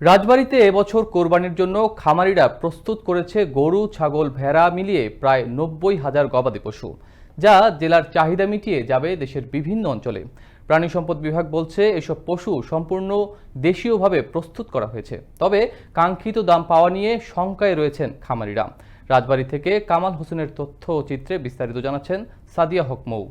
রাজবাড়িতে এবছর কোরবানির জন্য খামারিরা প্রস্তুত করেছে গরু, ছাগল, ভেড়া মিলিয়ে প্রায় নব্বই হাজার গবাদি পশু, যা জেলার চাহিদা মিটিয়ে যাবে দেশের বিভিন্ন অঞ্চলে। প্রাণী সম্পদ বিভাগ বলছে, এসব পশু সম্পূর্ণ দেশীয়ভাবে প্রস্তুত করা হয়েছে। তবে কাঙ্ক্ষিত দাম পাওয়া নিয়ে শঙ্কায় রয়েছেন খামারিরা। রাজবাড়ি থেকে কামাল হোসেনের তথ্য চিত্রে বিস্তারিত জানাচ্ছেন সাদিয়া হক মৌ।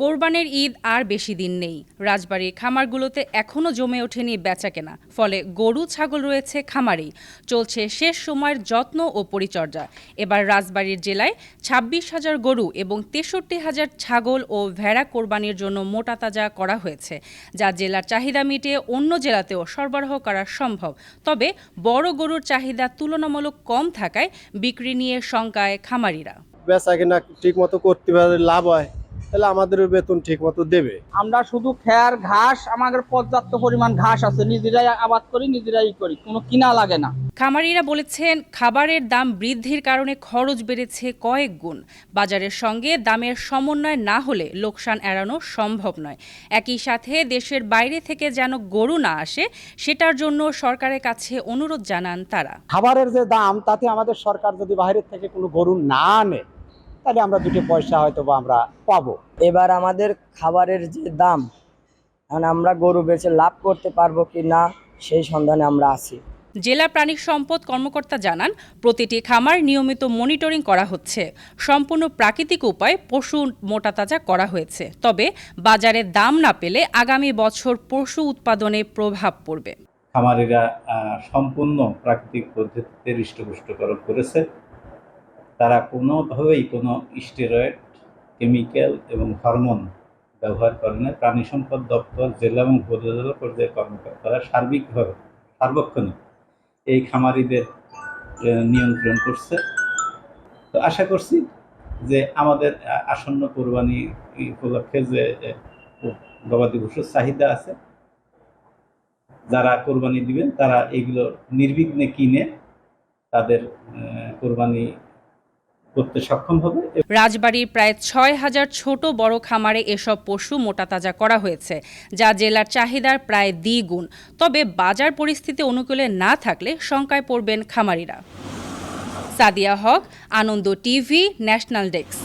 কোরবানের ঈদ আর বেশি দিন নেই। রাজবাড়ির খামারগুলোতে এখনও জমে ওঠেনি বেচাকেনা। ফলে গরু, ছাগল রয়েছে খামারেই চলছে শেষ সময়ের যত্ন ও পরিচর্যা। এবার রাজবাড়ির জেলায় ছাব্বিশ হাজার গরু এবং তেষট্টি হাজার ছাগল ও ভেড়া কোরবানির জন্য মোটা তাজা করা হয়েছে, যা জেলার চাহিদা মিটিয়ে অন্য জেলাতেও সরবরাহ করা সম্ভব। তবে বড় গরুর চাহিদা তুলনামূলক কম থাকায় বিক্রি নিয়ে শঙ্কায় খামারিরা। বেচা কিনা ঠিক মতো করতে লাভ হয়। তাহলে আমাদেরও বেতন ঠিক মতো দেবে। আমরা শুধু খেয়ার ঘাস আমাদের পর্যাপ্ত পরিমাণ ঘাস আছে নিজেরাই আবাদ করি নিজেরাই করি কোনো কিনা লাগে না। খামারিরা বলেছেন খাবারের দাম বৃদ্ধির কারণে খরচ বেড়েছে কয়েক গুণ। বাজারের সঙ্গে দামের সমন্বয় না হলে লোকসান এড়ানো সম্ভব নয়। একই সাথে দেশের বাইরে থেকে যেন গরু না আসে সেটার জন্য সরকারের কাছে অনুরোধ জানান তারা। খাবারের যে দাম তাতে আমাদের সরকার যদি বাইরের থেকে কোনো গরু না আনে তাহলে আমরা দুটো পয়সা হয়তো বা আমরা পাবো। এবার আমাদের খাবারের যে দাম এখন আমরা গরু বেচে লাভ করতে পারব কি না সেই সন্ধানে আমরা আছি। জেলা প্রাণী সম্পদ কর্মকর্তা জানান প্রতিটি খামার নিয়মিত মনিটরিং করা হচ্ছে। সম্পূর্ণ প্রাকৃতিক উপায়ে পশু মোটাতাজা করা হয়েছে। তবে বাজারে দাম না পেলে আগামী বছর পশু উৎপাদনে প্রভাব পড়বে। খামারিরা সম্পূর্ণ প্রাকৃতিক পদ্ধতিতে হৃষ্টপুষ্টকরণ করেছে। তারা কোনোভাবেই কোনো স্টেরয়েড কেমিক্যাল এবং হরমোন ব্যবহার করে না। প্রাণী সম্পদ দপ্তর, জেলা এবং উপজেলা পর্যায়ে কর্মকর্তারা সার্বিকভাবে সার্বক্ষণিক এই খামারিদের নিয়ন্ত্রণ করছে। তো আশা করছি যে আমাদের আসন্ন কোরবানি উপলক্ষে যে গবাদি পশুর চাহিদা আছে, যারা কোরবানি দিবেন, তারা এগুলো নির্বিঘ্নে কিনে তাদের কোরবানি করতে সক্ষম হবে। রাজবাড়ির প্রায় ছয় হাজার ছোট বড় খামারে এসব পশু মোটা তাজা করা হয়েছে, যা জেলার চাহিদার প্রায় দ্বিগুণ। তবে বাজার পরিস্থিতি অনুকূলে না থাকলে শঙ্কায় পড়বেন খামারিরা। Sadia Haque, Ananda TV, national desk.